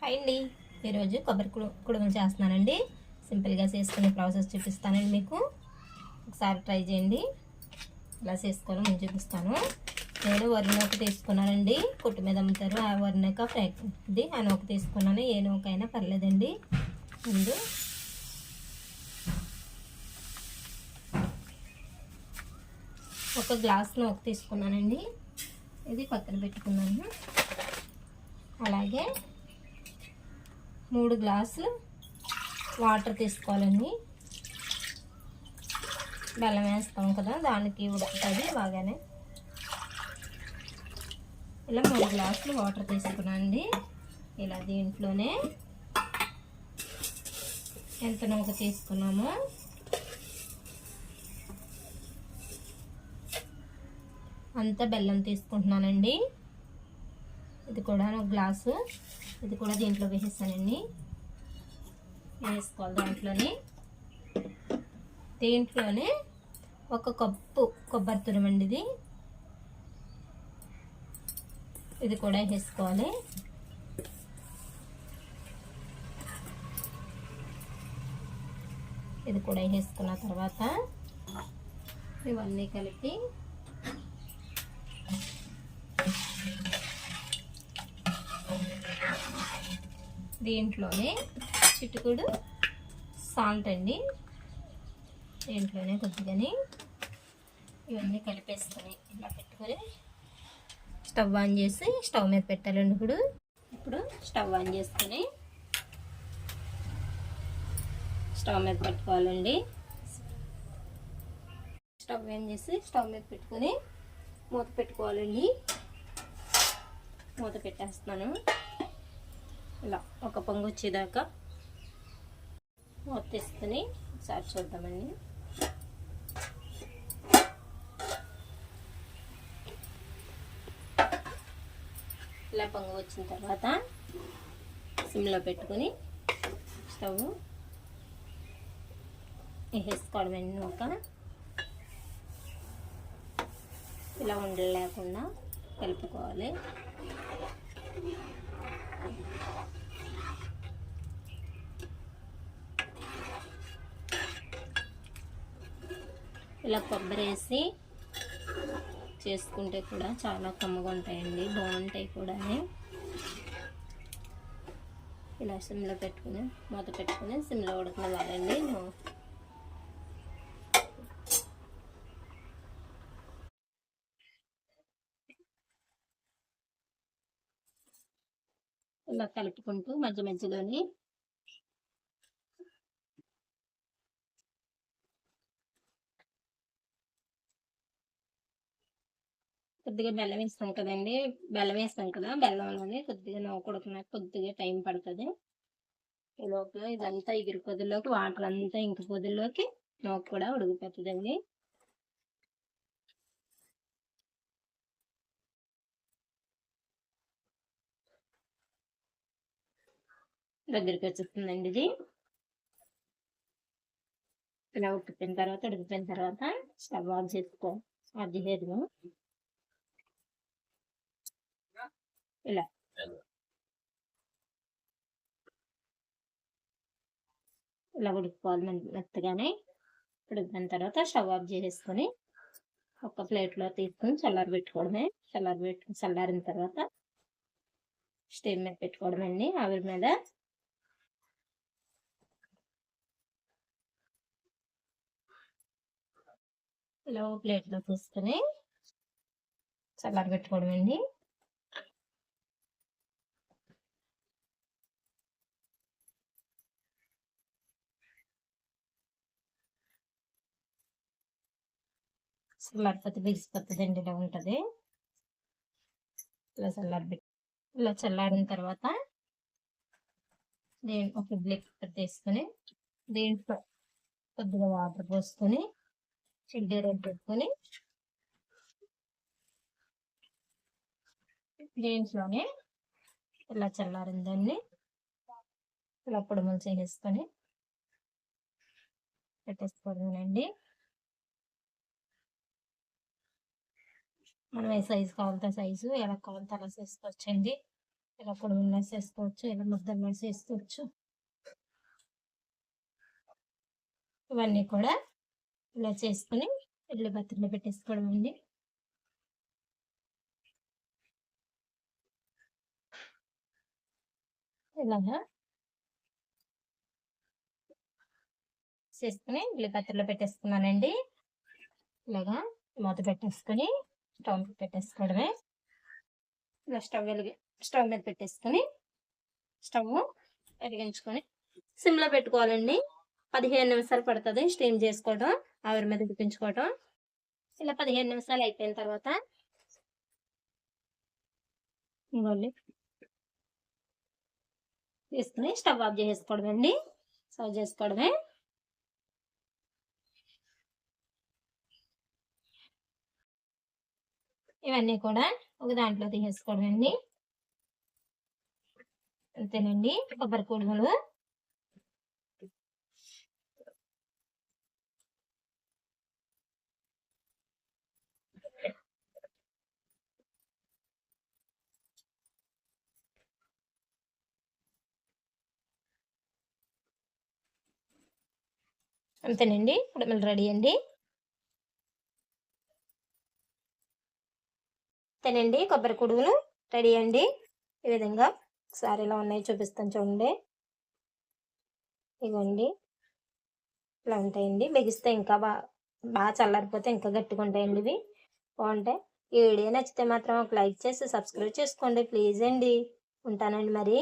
Hi అండి. ఈరోజు కొబ్బరి కుడు కుడుములు చేస్తున్నానండి. సింపుల్గా చేసుకునే ప్రాసెస్ చూపిస్తానండి మీకు. ఒకసారి ట్రై చేయండి. ఇలా చేసుకోవాలో నేను చూపిస్తాను. నేను వరి నూక తీసుకున్నానండి. కొట్టు మీద అమ్ముతారు. ఆ వరి నూక ఫ్రై ఇది ఆ నూక తీసుకున్నాను. ఏ నూక అయినా పర్లేదండి. ముందు ఒక గ్లాస్ నూక తీసుకున్నానండి. ఇది పక్కన పెట్టుకున్నాను. అలాగే మూడు గ్లాసులు వాటర్ తీసుకోవాలండి. బెల్లం వేస్తాం కదా దానికి ఉడుకుతుంది బాగానే. ఇలా మూడు గ్లాసులు వాటర్ తీసుకున్నాండి ఇలా దీంట్లోనే ఎంత నూక తీసుకున్నాము. అంత బెల్లం తీసుకుంటున్నానండి. ఇది కూడా ఒక గ్లాసు. ఇది కూడా దీంట్లో వేసేస్తానండి. వేసుకోవాలి దాంట్లోనే. దీంట్లోనే ఒక కప్పు కొబ్బరి తురమండి ఇది. ఇది కూడా వేసుకోవాలి. ఇది కూడా వేసుకున్న తర్వాత ఇవన్నీ కలిపి దీంట్లోనే చిటుకుడు సాల్ట్ అండి. దీంట్లోనే కొద్దిగాని ఇవన్నీ కలిపేసుకొని ఇలా పెట్టుకొని స్టవ్ ఆన్ చేసి స్టవ్ మీద పెట్టాలండి ఇప్పుడు. ఇప్పుడు స్టవ్ ఆన్ చేసుకొని స్టవ్ మీద పెట్టుకోవాలండి. స్టవ్ ఆన్ చేసి స్టవ్ మీద పెట్టుకొని మూత పెట్టుకోవాలండి. మూత పెట్టేస్తున్నాను. ఇలా ఒక పొంగు వచ్చేదాకా వర్తిస్తుని ఒకసారి చూద్దామండి. ఇలా పొంగు వచ్చిన తర్వాత సిమ్లో పెట్టుకుని స్టవ్ వేసుకోవడమండి నూక ఇలా ఉండలేకుండా కలుపుకోవాలి. ఇలా కొబ్బరి వేసి చేసుకుంటే కూడా చాలా కమ్మగా ఉంటాయండి. బాగుంటాయి కూడా ఇలా సిమ్లో పెట్టుకుని మూత పెట్టుకుని సిమ్లో ఉడకనివ్వాలండి. ఇలా కలుపుకుంటూ మధ్య మధ్యలోని కొద్దిగా బెల్లం వేస్తాం కదండి. బెల్లం వేస్తాం కదా బెల్లంలోనే కొద్దిగా నవ్వుకొడుకున్నా కొద్దిగా టైం పడుతుంది. ఈ లోపల ఇదంతా ఎగిరి పొదిలోకి వాటర్ అంతా ఇంక పొదిలోకి నోకు కూడా ఉడికిపోతుందండి. దగ్గరికి వచ్చేస్తుందండి ఇది. ఇలా ఉడికిపోయిన తర్వాత ఉడికిపోయిన తర్వాత స్టవ్ ఆఫ్ చేసుకో. అది లేదు ఇలా ఇలా ఉడికిపోవాలి మెత్తగానే ఉడికిన తర్వాత స్టవ్ ఆఫ్ చేసేసుకొని ఒక ప్లేట్లో తీసుకొని చల్లారి పెట్టుకోవడమే. చల్లారి పెట్టు చల్లారిన తర్వాత స్టేమ్ మీద పెట్టుకోవడమండి ఆవిరి మీద. ఇలా ప్లేట్లో తీసుకొని చల్లారి పెట్టుకోవడమండి చల్లారిపోతే బిగిసిపోతుందండి ఇలా ఉంటుంది. ఇలా చల్లారి ఇలా చల్లారిన తర్వాత దీని ఒక బ్లిక్ తీసుకొని దీంట్లో కొద్దిగా వాటర్ పోసుకొని చిడ్డీ రెడ్ పెట్టుకొని దీంట్లోనే ఇలా చల్లారిన దాన్ని ఇలా పొడుములు చేసేసుకొని పెట్టేసుకోవడమేనండి. మనం ఏ సైజు కావాలంటే సైజు ఎలా కావాలంటే అలా చేసుకోవచ్చండి. ఇలా పొడుగులా చేసుకోవచ్చు ఇలా ముద్దలు చేసుకోవచ్చు. ఇవన్నీ కూడా ఇలా చేసుకుని ఇల్లు పాత్రలో పెట్టేసుకోవడం అండి. ఇలాగా చేసుకుని ఇల్లు పాత్రలో పెట్టేసుకున్నానండి. ఇలాగా మూత పెట్టేసుకొని స్టవ్ మీద పెట్టేసుకోవడమే. ఇలా స్టవ్ వెలిగి స్టవ్ మీద పెట్టేసుకొని స్టవ్ వెలిగించుకొని సిమ్లో పెట్టుకోవాలండి. పదిహేను నిమిషాలు పడుతుంది స్టీమ్ చేసుకోవడం ఆవిరి మీద ఉడికించుకోవడం ఇలా పదిహేను నిమిషాలు అయిపోయిన తర్వాత ఇంకోండి తీసుకుని స్టవ్ ఆఫ్ చేసుకోవడమండి సర్వ్ చేసుకోవడమే. ఇవన్నీ కూడా ఒక దాంట్లో తీసేసుకోవడం అండి అంతేనండి. కొబ్బరి కుడుములు అంతేనండి. కుడుములు రెడీ అండి. అంతేనండి కొబ్బరి కుడుగులు రెడీ అండి. ఈ విధంగా ఒకసారి ఇలా ఉన్నాయి చూపిస్తాను చూడండి. ఇవ్వండి. ఇలా ఉంటాయండి. బిగిస్తే ఇంకా బాగా బాగా చల్లారిపోతే ఇంకా గట్టిగా ఉంటాయండి ఇవి. బాగుంటాయి. ఈ వీడియో నచ్చితే మాత్రం ఒక లైక్ చేసి సబ్స్క్రైబ్ చేసుకోండి. ప్లీజ్ అండి. ఉంటానండి మరి.